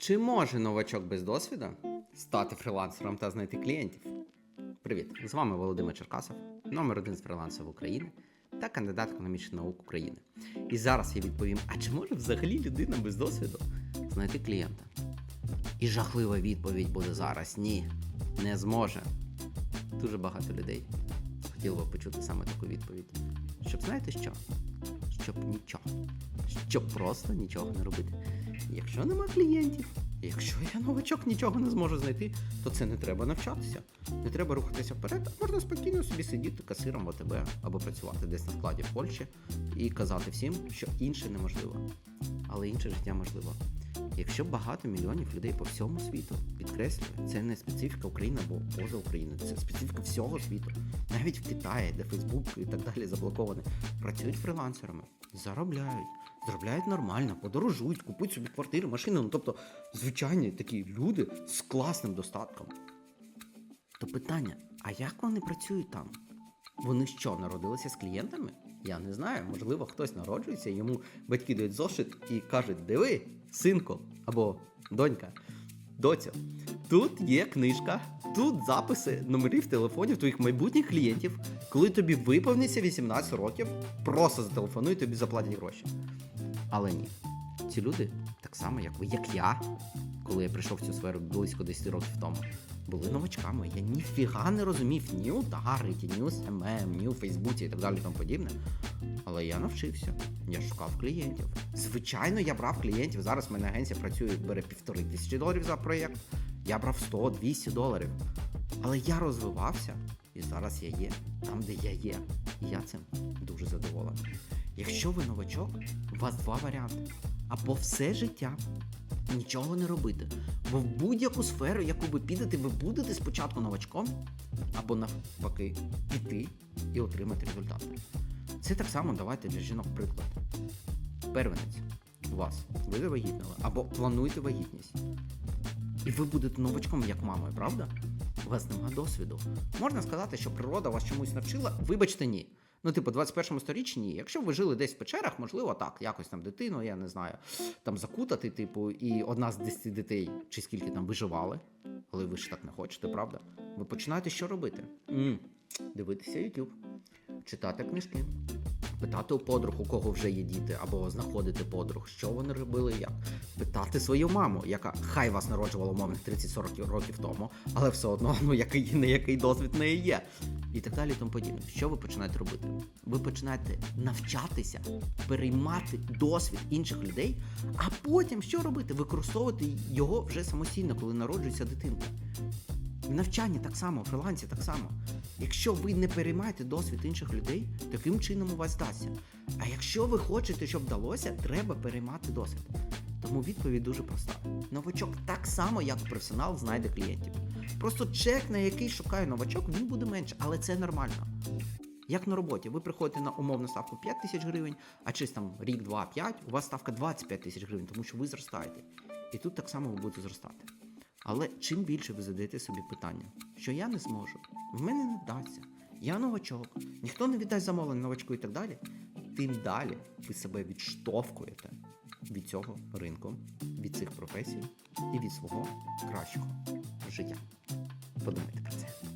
Чи може новачок без досвіду стати фрілансером та знайти клієнтів? Привіт! З вами Володимир Черкасов, номер один з фрілансерів України та кандидат економічних наук України. І зараз я відповім: а чи може взагалі людина без досвіду знайти клієнта? І жахлива відповідь буде зараз: ні, не зможе. Дуже багато людей хотіло би почути саме таку відповідь. Щоб знаєте що? Щоб нічого. Щоб просто нічого не робити. Якщо нема клієнтів, якщо я новачок нічого не зможу знайти, то це не треба навчатися. Не треба рухатися вперед, а можна спокійно собі сидіти касиром в ОТБ або працювати десь на складі в Польщі і казати всім, що інше неможливо. Але інше життя можливо. Якщо багато мільйонів людей по всьому світу, підкреслюю, це не специфіка України або поза Україною, це специфіка всього світу. Навіть в Китаї, де Фейсбук і так далі заблоковані, працюють фрилансерами, заробляють, заробляють нормально, подорожують, купують собі квартири, машини. Ну тобто звичайні такі люди з класним достатком. То питання: а як вони працюють там? Вони що, народилися з клієнтами? Я не знаю. Можливо, хтось народжується, йому батьки дають зошит і кажуть: диви, синку або донька, доця, тут є книжка, тут записи номерів телефонів твоїх майбутніх клієнтів. Коли тобі виповниться 18 років, просто зателефонуй, тобі заплатять гроші. Але ні, ці люди, так само, як ви, як я, коли я прийшов в цю сферу близько 10 років тому, були новачками. Я ніфіга не розумів ні у Таргеті, ні у СММ, ні у Фейсбуці і так далі тому подібне. Але я навчився, я шукав клієнтів. Звичайно, я брав клієнтів. Зараз в мене агенція працює, бере півтори тисячі доларів за проєкт. Я брав 100-200 доларів. Але я розвивався, і зараз я є там, де я є. І я цим дуже задоволений. Якщо ви новачок, у вас два варіанти: або все життя нічого не робити. Бо в будь-яку сферу, яку ви підете, ви будете спочатку новачком, або навпаки піти і отримати результати. Це так само давайте для жінок приклад. Первенець у вас, ви завагітнили, або плануєте вагітність. І ви будете новачком, як мамою, правда? У вас немає досвіду. Можна сказати, що природа вас чомусь навчила, вибачте, ні. Ну, типу, 21 сторіччі ні. Якщо ви жили десь в печерах, можливо, так, якось там дитину, я не знаю, там закутати, типу, і одна з 10 дітей, чи скільки там виживали, але ви ж так не хочете, правда? Ви починаєте що робити? м Дивитися YouTube, читати книжки, питати у подруг, у кого вже є діти, або знаходити подруг, що вони робили, як. Питати свою маму, яка хай вас народжувала умовних 30-40 років тому, але все одно, ну який не який досвід неї є. І так далі, і тому подібне. Що ви починаєте робити? Ви починаєте навчатися, переймати досвід інших людей, а потім що робити? Використовувати його вже самостійно, коли народжується дитинка. В навчанні так само, фрилансі так само. Якщо ви не переймаєте досвід інших людей, таким чином у вас вдасться. А якщо ви хочете, щоб вдалося, треба переймати досвід. Тому відповідь дуже проста. Новачок так само, як професіонал, знайде клієнтів. Просто чек, на який шукає новачок, він буде менше, але це нормально. Як на роботі, ви приходите на умовну ставку 5 тисяч гривень, а через там рік, два, п'ять, у вас ставка 25 тисяч гривень, тому що ви зростаєте. І тут так само ви будете зростати. Але чим більше ви задаєте собі питання, що я не зможу, в мене не вдасться, я новачок, ніхто не віддасть замовлення новачку і так далі, тим далі ви себе відштовхуєте від цього ринку, від цих професій і від свого кращого життя. Подумайте про це.